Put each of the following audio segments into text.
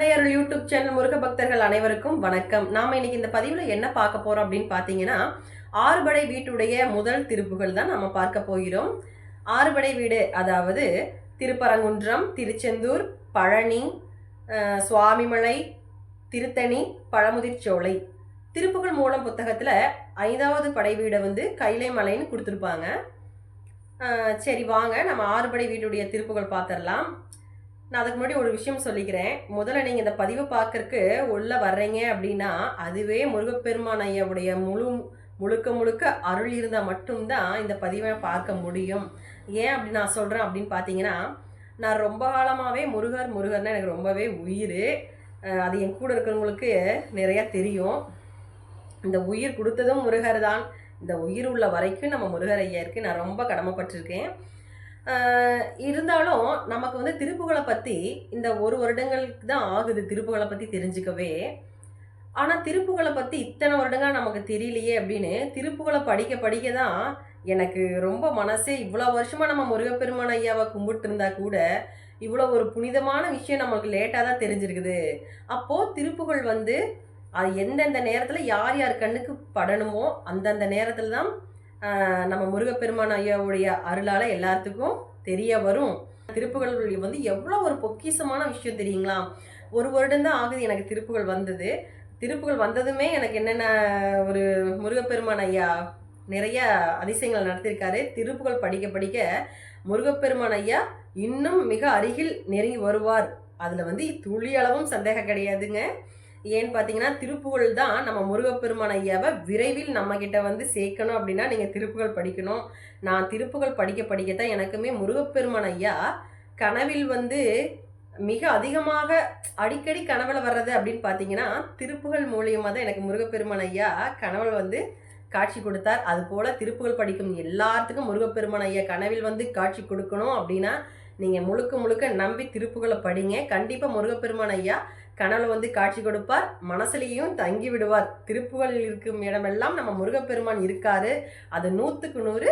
அருள் YouTube channel Muruga பக்தர்கள் அனைவருக்கும் வணக்கம். நாம இன்னைக்கு இந்த பதிவில் என்ன பார்க்க போறோம் அப்படின்னு பார்த்தீங்கன்னா ஆறுபடை வீட்டுடைய முதல் திருப்புகள் தான் நம்ம பார்க்க போகிறோம். ஆறுபடை வீடு அதாவது திருப்பரங்குன்றம் திருச்செந்தூர் பழனி சுவாமிமலை திருத்தணி பழமுதிர்ச்சோலை திருப்புகள் மூலம் புத்தகத்தில் ஐந்தாவது படை வீடை வந்து கைலை மலைன்னு கொடுத்துருப்பாங்க. சரி வாங்க நம்ம ஆறுபடை வீட்டுடைய திருப்புகள் பார்த்துடலாம் நான் அதுக்கு முன்னாடி ஒரு விஷயம் சொல்லிக்கிறேன். முதல்ல நீங்கள் இந்த பதிவை பார்க்கறக்கு உள்ளே வர்றீங்க அப்படின்னா அதுவே முருகப்பெருமான் ஐயாவுடைய முழு முழுக்க முழுக்க அருள் இருந்தால் மட்டும்தான் இந்த பதிவை பார்க்க முடியும். ஏன் அப்படி நான் சொல்கிறேன் அப்படின்னு பார்த்தீங்கன்னா நான் ரொம்ப காலமாகவே முருகர் முருகர்னா எனக்கு ரொம்பவே உயிர். அது என் கூட இருக்கிறவங்களுக்கு நிறையா தெரியும். இந்த உயிர் கொடுத்ததும் முருகர் தான் இந்த உயிர் உள்ள வரைக்கும் நம்ம முருகர் ஐயாருக்கு நான் ரொம்ப கடமைப்பட்டிருக்கேன். இருந்தாலும் நமக்கு வந்து திருப்புகளை பற்றி இந்த ஒரு வருடங்களுக்கு தான் ஆகுது திருப்புகளை பற்றி தெரிஞ்சுக்கவே. ஆனால் திருப்புகளை பற்றி இத்தனை வருடங்கள் நமக்கு தெரியலையே அப்படின்னு திருப்புகளை படிக்க படிக்க தான் எனக்கு ரொம்ப மனசே இவ்வளோ வருஷமாக நம்ம முருகப்பெருமான் ஐயாவை கும்பிட்டு இருந்தா கூட இவ்வளோ ஒரு புனிதமான விஷயம் நமக்கு லேட்டாக தான் தெரிஞ்சிருக்குது. அப்போது திருப்புகள் வந்து அது எந்தெந்த நேரத்தில் யார் யார் கண்ணுக்கு படணுமோ அந்தந்த நேரத்தில் தான் நம்ம முருகப்பெருமான் ஐயாவுடைய அருளால் எல்லாத்துக்கும் தெரிய வரும். திருப்புகள் வந்து எவ்வளோ ஒரு பொக்கிஷமான விஷயம் தெரியுங்களா? ஒரு வருடம்தான் ஆகுது எனக்கு திருப்புகள் வந்தது. திருப்புகள் வந்ததுமே எனக்கு என்னென்ன ஒரு முருகப்பெருமான் ஐயா நிறைய அதிசயங்கள் நடத்தியிருக்காரு. திருப்புகள் படிக்க படிக்க முருகப்பெருமான் ஐயா இன்னும் மிக அருகில் நெருங்கி வருவார். அதில் வந்து துளி அளவும் சந்தேகம் கிடையாதுங்க. ஏன்னு பார்த்தீங்கன்னா திருப்புகழ் தான் நம்ம முருகப்பெருமான ஐயாவை விரைவில் நம்மக்கிட்ட வந்து சேர்க்கணும் அப்படின்னா நீங்கள் திருப்புகழ் படிக்கணும். நான் திருப்புகழ் படிக்க படிக்கத்தான் எனக்குமே முருகப்பெருமான ஐயா கனவில் வந்து மிக அதிகமாக அடிக்கடி கனவில் வர்றது அப்படின்னு பார்த்தீங்கன்னா திருப்புகள் மூலியமாக தான் எனக்கு முருகப்பெருமான் ஐயா கனவில் வந்து காட்சி கொடுத்தார். அது போல் திருப்புகள் படிக்கும் எல்லாத்துக்கும் முருகப்பெருமான் ஐயா கனவில் வந்து காட்சி கொடுக்கணும் அப்படின்னா நீங்கள் முழுக்க முழுக்க நம்பி திருப்புகளை படிங்க. கண்டிப்பாக முருகப்பெருமான் ஐயா கனவுல வந்து காட்சி கொடுப்பார் மனசுலேயும் தங்கி விடுவார். திருப்புகள் இருக்கும் இடமெல்லாம் நம்ம முருகப்பெருமான் இருக்காரு. அது நூற்றுக்கு நூறு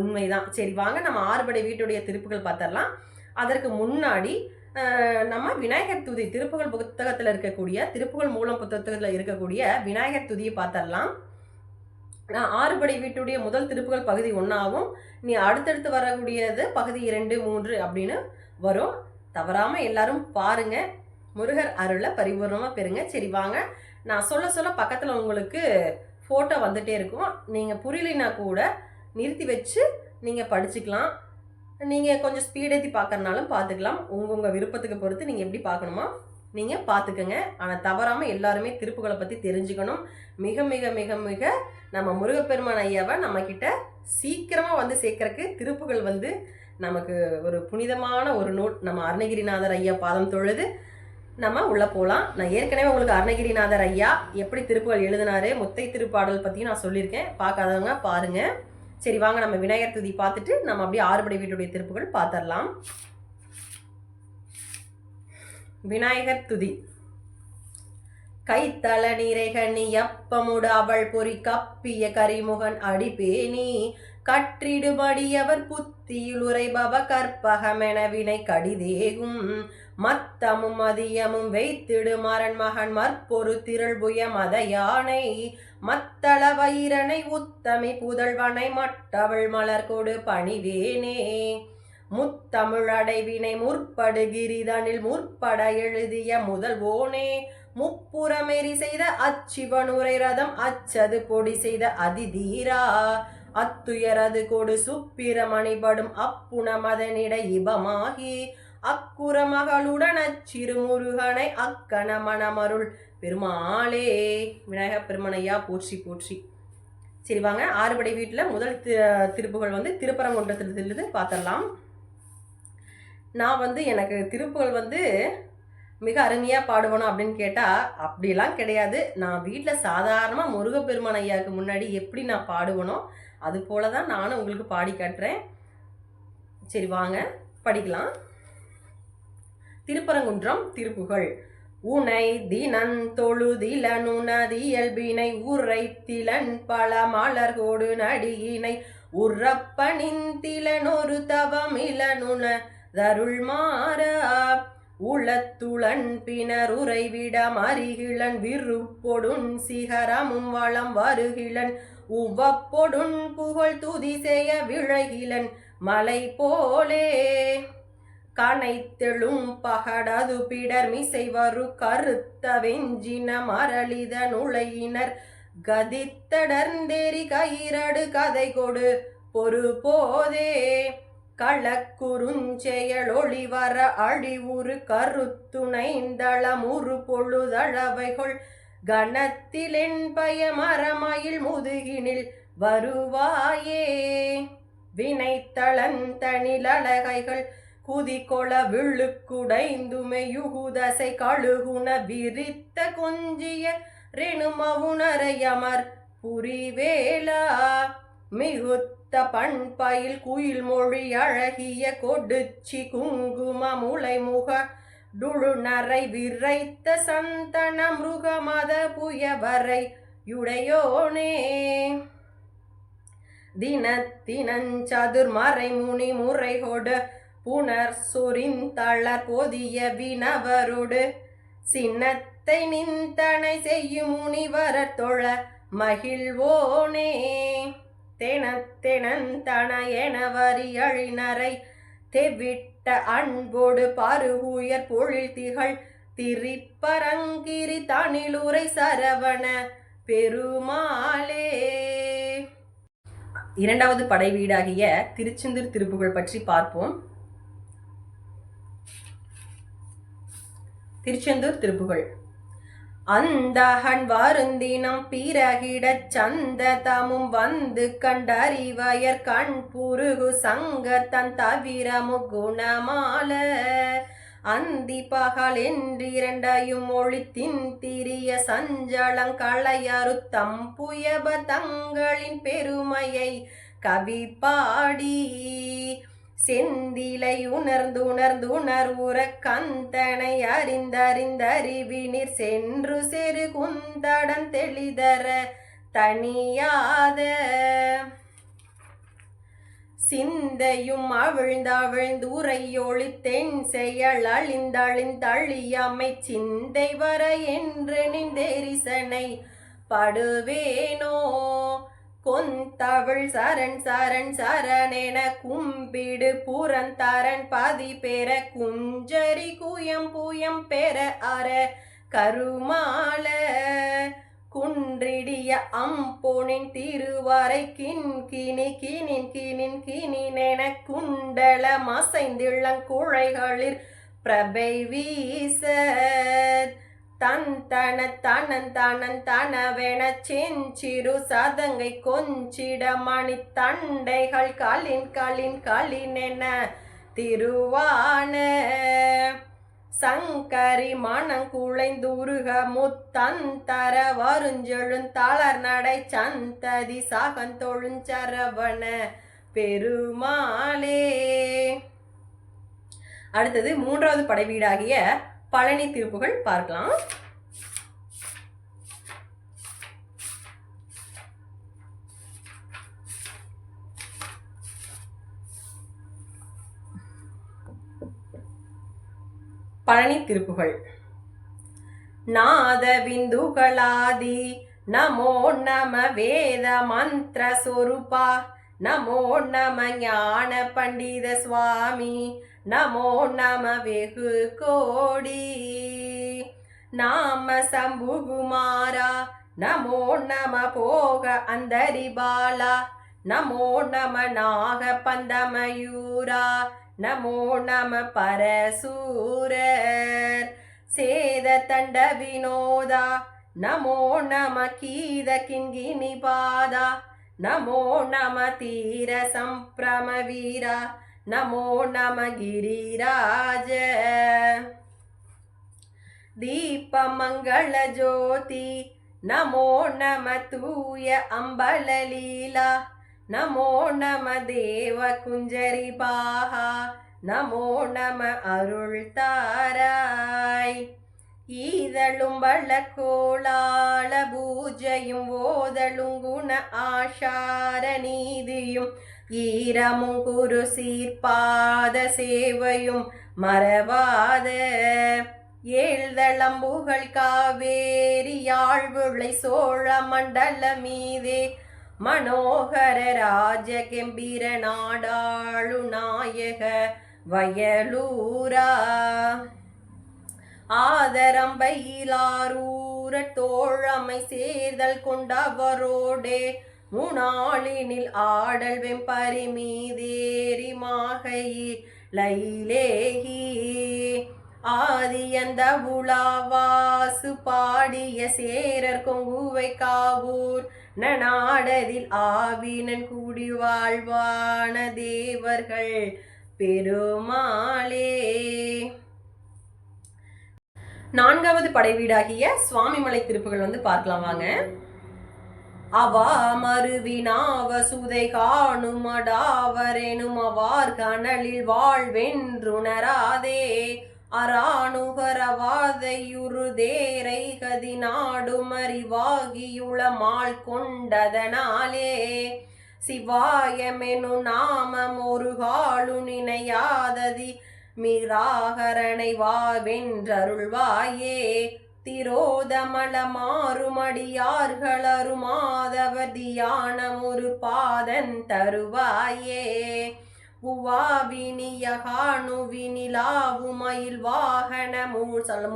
உண்மைதான். சரி வாங்க நம்ம ஆறுபடை வீட்டுடைய திருப்புகள் பார்த்தரலாம் அதற்கு முன்னாடி நம்ம விநாயகர் துதி திருப்புகள் புத்தகத்தில் இருக்கக்கூடிய திருப்புகள் மூலம் புத்தகத்தில் இருக்கக்கூடிய விநாயகர் துதியை பார்த்தரலாம் நான் ஆறுபடை வீட்டுடைய முதல் திருப்புகள் பகுதி ஒன்றாவும் நீ அடுத்தடுத்து வரக்கூடியது பகுதி இரண்டு மூன்று அப்படின்னு வரும். தவறாமல் எல்லாரும் பாருங்கள் முருகர் அருளை பரிபூர்ணமாக பெறுங்க. சரி வாங்க. நான் சொல்ல சொல்ல பக்கத்தில் உங்களுக்கு ஃபோட்டோ வந்துட்டே இருக்கும். நீங்கள் புரியலைன்னா கூட நிறுத்தி வச்சு நீங்கள் படிச்சுக்கலாம். நீங்கள் கொஞ்சம் ஸ்பீடேற்றி பார்க்கறனாலும் பார்த்துக்கலாம். உங்கள் உங்கள் விருப்பத்துக்கு பொறுத்து நீங்கள் எப்படி பார்க்கணுமோ நீங்கள் பார்த்துக்கங்க. ஆனால் தவறாமல் எல்லாருமே திருப்புகளை பற்றி தெரிஞ்சுக்கணும். மிக மிக மிக மிக நம்ம முருகப்பெருமான் ஐயாவை நம்மக்கிட்ட சீக்கிரமாக வந்து சேர்க்கறக்கு திருப்புகள் வந்து நமக்கு ஒரு புனிதமான ஒரு நூல். நம்ம அருணகிரிநாதர் ஐயா பாதம் தொழுது நம்ம உள்ளே போகலாம் நான் ஏற்கனவே உங்களுக்கு அருணகிரிநாதர் ஐயா எப்படி திருப்புகள் எழுதினாரு முத்தை திருப்பாடல் பற்றியும் நான் சொல்லியிருக்கேன். பார்க்காதவங்க பாருங்க. சரி வாங்க நம்ம விநாயகர் துதி பார்த்துட்டு நம்ம அப்படியே ஆறுபடை வீட்டுடைய திருப்புகள் பார்த்துடலாம். விநாயகர் துதி. கைத்தள நிறைகணி எப்பமுடு அவள் பொறி கப்பிய கரிமுகன் அடிபேணி கற்றிடுபடியவர் புத்தியில் உரைபவ கற்பகமென வினை கடிதேகும். மத்தமும் மதியமும் வைத்திடு மரண் மகன் மற்பொரு திரள்புய மத யானை. மத்தள வைரனை உத்தமி புதல்வனை மட்டவள் மலர் கொடு பணிவேனே. முத்தமிழடைவினை முற்படு முற்படுகிரிதனில் முற்பட எழுதிய முதல்வோனே முப்புறமெறி செய்த அச்சிவனுரை ரதம் அச்சது பொடி செய்த அதிதீரா. அத்துயரது கொடு சுப்பிரமணிபடும் அப்புணமதனிட இபமாகி அக்குற மகளுடன் அச்சிறுமுருகனை அக்கண மணமருள் பெருமாளே. விநாயக பெருமனையா போற்றி போற்றி. சரி வாங்க. ஆறுபடை வீட்டில் முதல் தி- திருப்புகள் வந்து திருப்பரங்குன்றத்திலிருந்து பார்த்துடலாம் நான் வந்து எனக்கு திருப்புகள் வந்து மிக அருமையாக பாடுவணும் அப்படின்னு கேட்டால் அப்படிலாம் கிடையாது. நான் வீட்டில் சாதாரணமாக முருகப்பெருமான் ஐயாவுக்கு முன்னாடி எப்படி நான் பாடுவனோ அது போல தான் நானும் உங்களுக்கு பாடி காட்டுறேன். சரி வாங்க படிக்கலாம். திருப்பரங்குன்றம் திருப்புகள் உனை தினன் உரை உரைத்திலன் பல மலர்கோடு நடியினை உறப்பணிந்திலனொரு தவமிலனுன தருள் மாறா உளத்துளன் பினர் உறைவிட மறிகிழன் விருப்பொடுன் சிகரமும் வளம் வருகிழன் உவப்பொடுன் புகழ் துதி செய்ய விழகிலன் மலை போலே. கனைத்தெழும் பகடது பிடர் மிசை வரு கருத்த வெஞ்சின மரளித நுழையினர் கதித்தடர்ந்தேறி கயிரடு கதை கொடு பொறு போதே களக்குறுஞ்செயலொளிவர அழிவுறு கருத்துணைந்தளமுறு பொழுதளவைகள் கணத்திலென்பய மரமயில் முதுகினில் வருவாயே. வினைத்தளந்தனிலழகைகள் குதிகொள விழுக்குடைந்துமை யுகுதசை கழுகுண விரித்த கொஞ்சிய ரெணுமவுணரையமர் புரிவேலா. மிகுத்த பண்பயில் குயில் மொழி அழகிய கொடுச்சி குங்கும முளைமுக டுழுநரை விரைத்த சந்தன மிருகமத புயவரை யுடையோனே. தினத்தினஞ்சதுர்மறை முனி முறைகொடு புனர் சொரிந்தளர் பொதிய வினவரோடு சின்னத்தை நிந்தனை செய்யும் முனிவரத் தொழ மகிழ்வோனே. தெனத்தெனந்தன என வரியழினரை தெவிட்ட அன்போடு பருகுயர் பொழில் திகழ். திரிப்பரங்கிரி தனிலுரை சரவண பெருமாளே. இரண்டாவது படை வீடாகிய திருச்செந்தூர் திருப்புகழ் பற்றி பார்ப்போம். திருச்செந்தூர் திருப்புகழ். அந்தகன் வருந்தினம் பிறகிடச் சந்ததமும் வந்து கண்டறிவயர் கண் புருகு சங்க தன் தவிரமு குணமால. அந்தி பகல் என்றிரண்டையும் ஒழித்தின் திரிய சஞ்சலங்களையறு தம்புயப தங்களின் பெருமையை கவி பாடி செந்திலை உணர்ந்துணர்ந்துணர்வுற கந்தனை அறிந்தறிந்தறிவினிர் சென்று செரு குந்தடன் தெளிதர தனியாத சிந்தையும் அவிழ்ந்தவிழ்ந்து உரையொளி தென் செயல் அழிந்தழிந்தழியமை சிந்தை வர என்று நின்றெரிசனை படுவேனோ கொந்தவிழ் சரண் சரண் சரணென கும்பிடு புறந்தரன் பாதி பெற குஞ்சரி குயம் புயம் பெற அற கருமால. குன்றிடிய அம்பொனின் திருவாரை கின் கினி கினின் கினின் கினினென குண்டல மசைந்திளங்குழைகளிர் பிரபை வீசர். தன் தன தனன் தனன் தனவென செஞ்சிரு சதங்கை கொஞ்சிடமணி தண்டைகள் களின் களின் களினென திருவான. சங்கரி மணங்குழைந்துருக முத்தந்தர வருஞ்செழுந் தளர் நடை சந்ததி சாகந்தொழுஞ்சரவண பெருமாளே. அடுத்தது மூன்றாவது படை வீடாகிய பழனி திருப்புகள் பார்க்கலாம். பழனி திருப்புகள். நாத பிந்துகளாதி நமோ நம வேத மந்திர சொரூபா நமோ நம ஞான பண்டித சுவாமி நமோ நம வெகு கோடி நாம சம்புகுமாரா நமோ நம போக அந்தரிபாலா நமோ நம நாக பந்தமயூரா நமோ நம பரசூரர். சேத தண்ட வினோதா நமோ நம கீத கிண்கிணி பாதா நமோ நம தீர சம்பிரம வீரா நமோ நம கிரிராஜ தீபமங்கள ஜோதி நமோ நம தூய அம்பலலீலா நமோ நம தேவ குஞ்சரி பாஹா நமோ நம அருள் தாராய் ஈதழும் வள்ளக்கோளாள பூஜையும் ஓதழும் குண ஆஷார நீதியும் ஈரமும் குரு சீர்பாத சேவையும் மறவாத. ஏழ்தளம்புகள் காவேரி யாழ்வுளை சோழ மண்டல மீதே. மனோகர ராஜ கெம்பீர நாடாளு நாயக வயலூரா. ஆதரம்பையிலாரூர தோழமை சேர்தல் கொண்டவரோடே. முனாளினில் ஆடல் வெம்பரி மீதேரி மாகையி லைலேகி. ஆதியந்த உலாவாசு பாடிய சேரர் கொங்குவை காவூர். நநாடதில் ஆவினன் கூடி வாழ்வான தேவர்கள் பெருமாளே. நான்காவது படைவீடாகிய சுவாமிமலை திருப்புகள் வந்து பார்க்கலாம் வாங்க. அவா மருவினாவ சுதை காணுமடாவரெனும் அவார் கனலில் வாழ்வென்றுணராதே. அராணுகரவாதையுறு தேரை கதி நாடுமறிவாகியுளமால் கொண்டதனாலே சிவாயமெனு நாமம் ஒரு காலு நினையாததி மிராகரனை வாவென்றருள்வாயே திரோதமல மாறுமடியார்களருமாதவர் தியானம் பாதன் தருவாயே. உவாவினியகாணுவினிலாவுமயில் வாகனமூழ் மூசல்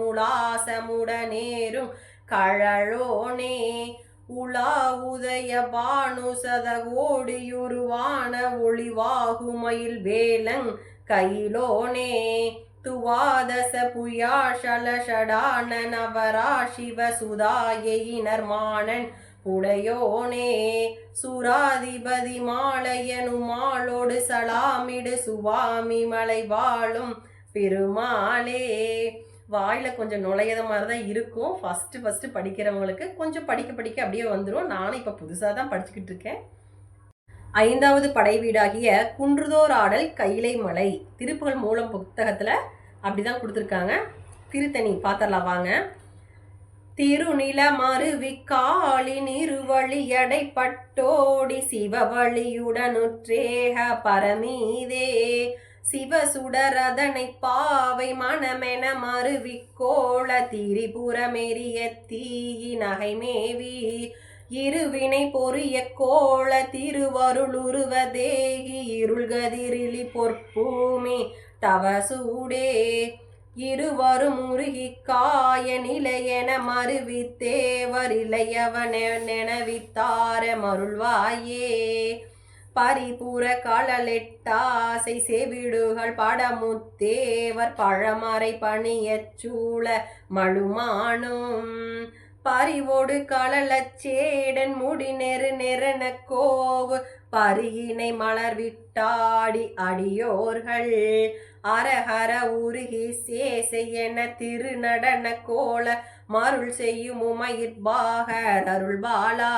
கழழோனே உலா உதய பானு சதகோடியுருவான ஒளிவாகுமயில் வேலங் கைலோனே துவாதச புயாஷலஷடான நவரா சிவ சுதாயினர் மாணன் உடையோனே சுராதிபதி மாலையனுமாளோடு சலாமிடு சுவாமி மலை வாழும் பெருமாளே. வாயில் கொஞ்சம் நுழையிற மாதிரி தான் இருக்கும். ஃபஸ்ட்டு ஃபஸ்ட்டு படிக்கிறவங்களுக்கு கொஞ்சம் படிக்க படிக்க அப்படியே வந்துடும் நானும் இப்போ புதுசாக தான் படிச்சுக்கிட்டு இருக்கேன். ஐந்தாவது படை வீடாகிய குன்றுதோர் ஆடல் கைலை மலை திருப்புகள் மூலம் புத்தகத்தில் அப்படி தான் கொடுத்துருக்காங்க. திருத்தணி பார்த்துடலாம் வாங்க. திருநில மருவிக்காலின் இருவழி எடைப்பட்டோடி சிவவழியுடனுற்றேக பரமீதே. சிவசுடரதனை பாவை மனமென மருவிக்கோள திரிபுரமெரிய தீயி நகைமேவி இருவினை பொறிய கோள திருவருளுருவ தேகி இருள்கதிரிலி பொற்பூமி தவசூடே. இருவரும் உருகி காய நிலையென மறுவித்தேவர் இளையவன நெனவித்தார மருள்வாயே. பரிபூர களலெட்டாசை செவிடுகள் படமுத்தேவர் பழமறை பணியச் சூழ மழுமானும். பரிவோடு களலச்சேடன் முடி நெரு நெருன கோவு. பரியினை மலர்விட்டாடி அடியோர்கள். அரஹர உருகி சேசை என திருநடன கோல மருள் செய்யும் உமையிற்பாகர் அருள் பாலா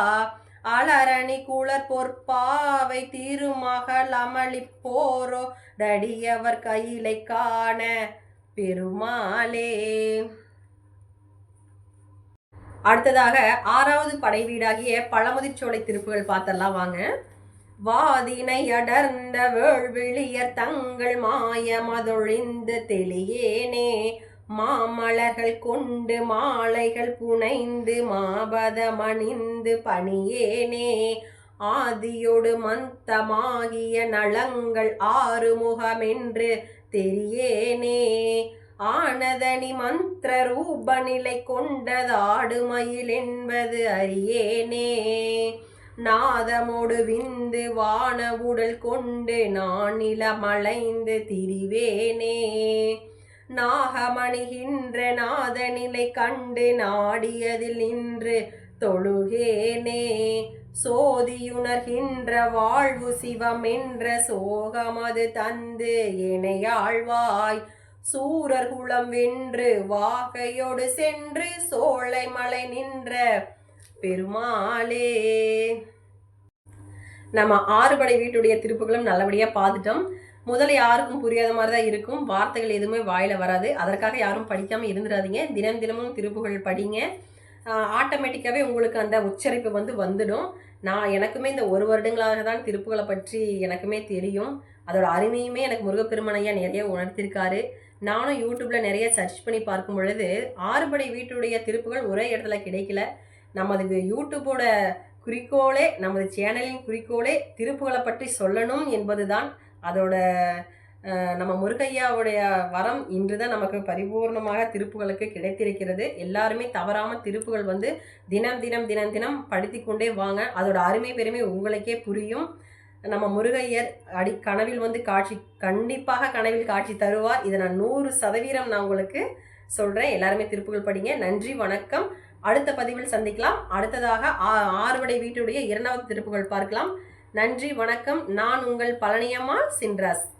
அலரணி குளர் பொற்பாவை திருமகள் அமளிப்போரோ டடியவர் கையிலை காண பெருமாளே. அடுத்ததாக ஆறாவது படை வீடாகிய பழமுதிர்ச்சோலை திருப்புகள் பார்த்தரலாம் வாங்க. வாதினை அடர்ந்த வேள்விழியர் தங்கள் மாயமதொழிந்து தெளியேனே. மாமலர்கள் கொண்டு மாலைகள் புனைந்து மாபதமணிந்து பணியேனே. ஆதியொடு மந்தமாகிய நலங்கள் ஆறுமுகமென்று தெரியேனே. ஆனதனி மந்திர ரூபநிலை கொண்டதாடுமயில் என்பது அறியேனே. நாதமோடு விந்து வான உடல் கொண்டு நானில மலைந்து திரிவேனே. நாகமணிகின்ற நாத நிலை கண்டு நாடியதில் நின்று தொழுகேனே. சோதியுணர்கின்ற வாழ்வு சிவம் என்ற சோகமது தந்து இணையாழ்வாய் சூரர் குளம் வென்று வாகையோடு சென்று சோலை மலை நின்ற பெருமாளே. நம்ம ஆறுபடை வீட்டுடைய திருப்புகளும் நல்லபடியாக பார்த்துட்டோம் முதல்ல யாருக்கும் புரியாத மாதிரி தான் இருக்கும். வார்த்தைகள் எதுவுமே வாயில வராது. அதற்காக யாரும் படிக்காமல் இருந்துடாதீங்க. தினம் தினமும் திருப்புகள் படிங்க. ஆட்டோமேட்டிக்காகவே உங்களுக்கு அந்த உச்சரிப்பு வந்து வந்துடும். நான் எனக்குமே இந்த ஒரு வருடங்களாக தான் திருப்புகளை பற்றி எனக்குமே தெரியும். அதோட அருமையுமே எனக்கு முருகப்பெருமனையா நிறைய உணர்த்திருக்காரு. நானும் யூடியூப்பில் நிறைய சர்ச் பண்ணி பார்க்கும் பொழுது ஆறுபடை வீட்டுடைய திருப்புகள் ஒரே இடத்துல கிடைக்கல. நமது யூடியூப்போட குறிக்கோளே நமது சேனலின் குறிக்கோளே திருப்புகளை பற்றி சொல்லணும் என்பதுதான் அதோட நம்ம முருகையாவுடைய வரம் இன்று தான் நமக்கு பரிபூர்ணமாக திருப்புகளுக்கு கிடைத்திருக்கிறது. எல்லாருமே தவறாமல் திருப்புகள் வந்து தினம் தினம் தினம் தினம் படுத்தி கொண்டே வாங்க. அதோட அருமை பெருமை உங்களுக்கே புரியும். நம்ம முருகையர் அடி கனவில் வந்து காட்சி கண்டிப்பாக கனவில் காட்சி தருவார். இதை நான் நூறு சதவீதம் நான் உங்களுக்கு சொல்கிறேன் எல்லாருமே திருப்புகள் படிங்க. நன்றி வணக்கம். அடுத்த பதிவில் சந்திக்கலாம். அடுத்ததாக ஆ- வீட்டுடைய இரண்டாவது திருப்புகள் பார்க்கலாம். நன்றி வணக்கம். நான் உங்கள் பழனியம்மா சின்ராஸ்.